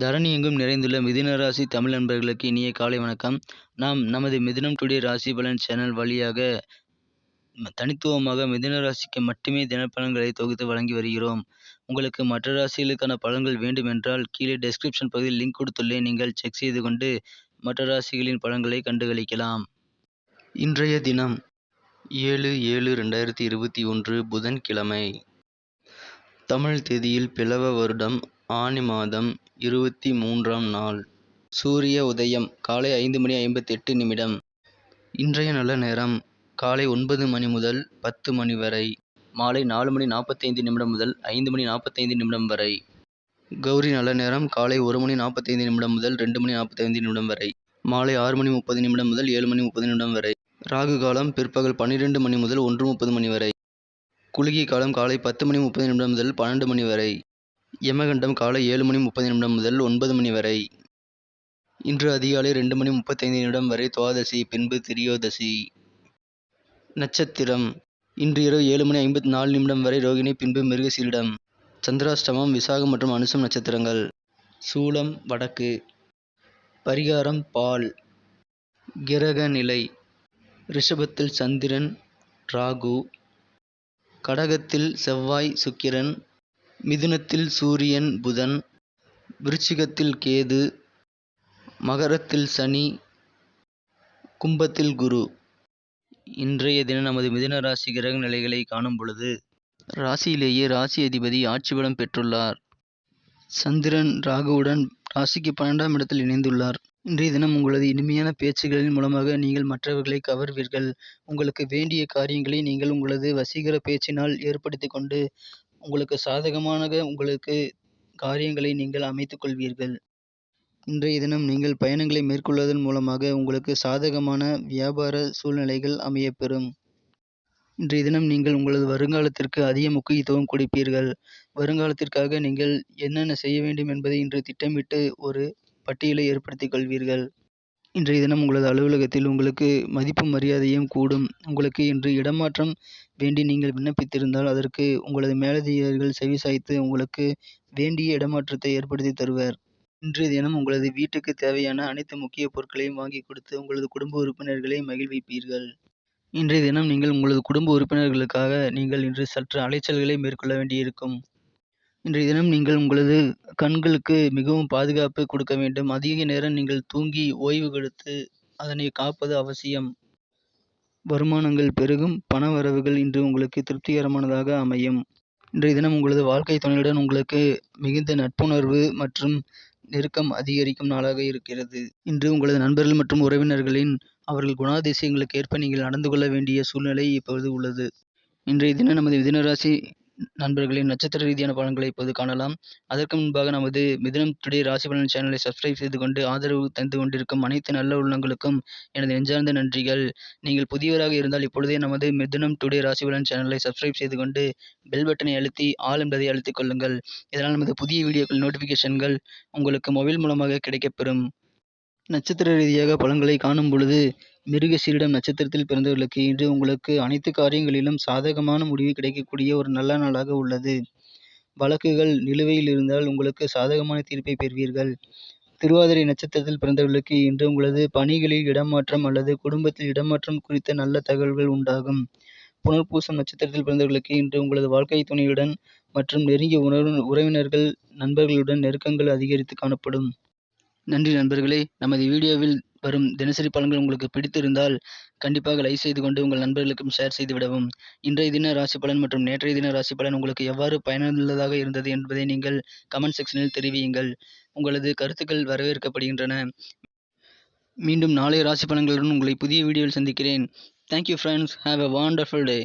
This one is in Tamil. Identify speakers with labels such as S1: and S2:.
S1: தரணி எங்கும் நிறைந்துள்ள மிதுன ராசி தமிழ் நண்பர்களுக்கு இனிய காலை வணக்கம். நாம் நமது மிதுனம் டுடே ராசி பலன் சேனல் வழியாக தனித்துவமாக மிதுன ராசிக்கு மட்டுமே தினப்பலன்களை தொகுத்து வழங்கி வருகிறோம். உங்களுக்கு மற்ற ராசிகளுக்கான பலன்கள் வேண்டுமென்றால் கீழே டெஸ்கிரிப்ஷன் பகுதியில் லிங்க் கொடுத்துள்ளேன். நீங்கள் செக் செய்து கொண்டு மற்ற ராசிகளின் பலன்களை கண்டுகளிக்கலாம். இன்றைய தினம் ஏழு ஏழு ரெண்டாயிரத்தி இருபத்தி ஒன்று புதன்கிழமை. தமிழ் தேதியில் பிளவ வருடம் ஆனி மாதம் இருபத்தி மூன்றாம் நாள் சூரிய உதயம் காலை ஐந்து மணி ஐம்பத்தெட்டு நிமிடம். இன்றைய நல்ல நேரம் காலை ஒன்பது மணி முதல் பத்து மணி வரை மாலை நாலு மணி நாற்பத்தைந்து நிமிடம் முதல் ஐந்து மணி நாற்பத்தைந்து நிமிடம் வரை. கௌரி நல்ல நேரம் காலை ஒரு மணி நாற்பத்தைந்து நிமிடம் முதல் ரெண்டு மணி நாற்பத்தைந்து நிமிடம் வரை மாலை ஆறு மணி முப்பது நிமிடம் முதல் ஏழு மணி முப்பது நிமிடம் வரை. ராகு காலம் பிற்பகல் பன்னிரெண்டு மணி முதல் ஒன்று முப்பது மணி வரை. குளிகை காலம் காலை பத்து மணி முப்பது நிமிடம் முதல் பன்னெண்டு மணி வரை. யமகண்டம் காலை ஏழு மணி முப்பது நிமிடம் முதல் ஒன்பது மணி வரை. இன்று அதிகாலை ரெண்டு மணி முப்பத்தைந்து நிமிடம் வரை துவாதசி பின்பு திரியோதசி. நட்சத்திரம். இன்று இரவு ஏழு மணி ஐம்பத்தி நாலு நிமிடம் வரை ரோகிணி பின்பு மிருகசீரிடம் சந்திராஷ்டமம் விசாகம் மற்றும் அனுசம் நட்சத்திரங்கள். சூலம் வடக்கு. பரிகாரம் பால். கிரக நிலை ரிஷபத்தில் சந்திரன் ராகு. கடகத்தில் செவ்வாய் சுக்கிரன். மிதுனத்தில் சூரியன் புதன் விருச்சிகத்தில் கேது மகரத்தில் சனி கும்பத்தில் குரு. இன்றைய தினம் நமது மிதுன ராசி கிரக நிலைகளை காணும் பொழுது ராசியிலேயே ராசி அதிபதி ஆட்சி பலம் பெற்றுள்ளார். சந்திரன் ராகுவுடன் ராசிக்கு பன்னெண்டாம் இடத்தில் இணைந்துள்ளார். இன்றைய தினம் உங்களது இனிமையான பேச்சுகளின் மூலமாக நீங்கள் மற்றவர்களை கவர்வீர்கள். உங்களுக்கு வேண்டிய காரியங்களை நீங்கள் உங்களது வசீகர பேச்சினால் ஏற்படுத்தி கொண்டு உங்களுக்கு சாதகமான உங்களுக்கு காரியங்களை நீங்கள் அமைத்துக் கொள்வீர்கள் இன்றைய தினம் நீங்கள் பயணங்களை மேற்கொள்வதன் மூலமாக உங்களுக்கு சாதகமான வியாபார சூழ்நிலைகள் அமையப்பெறும். இன்றைய தினம் நீங்கள் உங்களது வருங்காலத்திற்கு அதிக முக்கியத்துவம் கொடுப்பீர்கள். வருங்காலத்திற்காக நீங்கள் என்னென்ன செய்ய வேண்டும் என்பதை இன்று திட்டமிட்டு ஒரு பட்டியலை ஏற்படுத்திக் கொள்வீர்கள். இன்றைய தினம் உங்களது அலுவலகத்தில் உங்களுக்கு மதிப்பும் மரியாதையும் கூடும். உங்களுக்கு இன்று இடமாற்றம் வேண்டி நீங்கள் விண்ணப்பித்திருந்தால் அதற்கு உங்களது மேலதிகாரிகள் செவிசாய்த்து உங்களுக்கு வேண்டிய இடமாற்றத்தை ஏற்படுத்தி தருவர். இன்றைய தினம் உங்களது வீட்டுக்கு தேவையான அனைத்து முக்கிய பொருட்களையும் வாங்கி கொடுத்து உங்களது குடும்ப உறுப்பினர்களை மகிழ்விப்பீர்கள். இன்றைய தினம் நீங்கள் உங்களது குடும்ப உறுப்பினர்களுக்காக நீங்கள் இன்று சற்று அலைச்சல்களை மேற்கொள்ள வேண்டியிருக்கும். இன்றைய தினம் நீங்கள் உங்களது கண்களுக்கு மிகவும் பாதுகாப்பு கொடுக்க வேண்டும். அதிக நேரம் நீங்கள் தூங்கி ஓய்வு கொடுத்து அதனை காப்பது அவசியம். வருமானங்கள் பெருகும். பண வரவுகள் இன்று உங்களுக்கு திருப்திகரமானதாக அமையும். இன்றைய தினம் உங்களது வாழ்க்கை துணையுடன் உங்களுக்கு மிகுந்த நட்புணர்வு மற்றும் நெருக்கம் அதிகரிக்கும் நாளாக இருக்கிறது. இன்று உங்களது நண்பர்கள் மற்றும் உறவினர்களின் அவர்கள் குணாதிசயங்களுக்கு ஏற்ப நீங்கள் நடந்து கொள்ள வேண்டிய சூழ்நிலை இப்பொழுது உள்ளது. இன்றைய தினம் நமது மிதுனராசி நண்பர்களின் நட்சத்திர ரீதியான பலன்களை இப்போது காணலாம். அதற்கு முன்பாக நமது மிதினம் டுடே ராசி பலன் சேனலை சப்ஸ்கிரைப் செய்து கொண்டு ஆதரவு தந்து கொண்டிருக்கும் அனைத்து நல்ல உள்ளங்களுக்கும் எனது நெஞ்சார்ந்த நன்றிகள். நீங்கள் புதியவராக இருந்தால் இப்பொழுதே நமது மிதுனம் டுடே ராசி பலன் சேனலை சப்ஸ்கிரைப் செய்து கொண்டு பெல் பட்டனை அழுத்தி ஆல் என்பதை அழுத்திக் கொள்ளுங்கள். இதனால் நமது புதிய வீடியோக்கள் நோட்டிஃபிகேஷன்கள் உங்களுக்கு மொபைல் மூலமாக கிடைக்கப்பெறும். நட்சத்திர ரீதியாக பலன்களை காணும் பொழுது மிருகசீரிடம் நட்சத்திரத்தில் பிறந்தவர்களுக்கு இன்று உங்களுக்கு அனைத்து காரியங்களிலும் சாதகமான முடிவு கிடைக்கக்கூடிய ஒரு நல்ல நாளாக உள்ளது. வழக்குகள் நிலுவையில் இருந்தால் உங்களுக்கு சாதகமான தீர்ப்பை பெறுவீர்கள். திருவாதிரை நட்சத்திரத்தில் பிறந்தவர்களுக்கு இன்று உங்களது பணிகளில் இடமாற்றம் அல்லது குடும்பத்தில் இடமாற்றம் குறித்த நல்ல தகவல்கள் உண்டாகும். புனர்பூசம் நட்சத்திரத்தில் பிறந்தவர்களுக்கு இன்று உங்களது வாழ்க்கை துணையுடன் மற்றும் நெருங்கிய உறவு உறவினர்கள் நண்பர்களுடன் நெருக்கங்கள் அதிகரித்து காணப்படும். நன்றி நண்பர்களே. நமது வீடியோவில் வரும் தினசரி பலன்கள் உங்களுக்கு பிடித்திருந்தால் கண்டிப்பாக லைக் செய்து கொண்டு உங்கள் நண்பர்களுக்கும் ஷேர் செய்து விடவும். இன்றைய தின ராசி பலன் மற்றும் நேற்றைய தின ராசி பலன் உங்களுக்கு எவ்வாறு பயனுள்ளதாக இருந்தது என்பதை நீங்கள் கமெண்ட் செக்ஷனில் தெரிவியுங்கள். உங்களது கருத்துக்கள் வரவேற்கப்படுகின்றன. மீண்டும் நாளைய ராசி பலன்களுடன் உங்களை புதிய வீடியோவில் சந்திக்கிறேன். Thank you friends have a wonderful day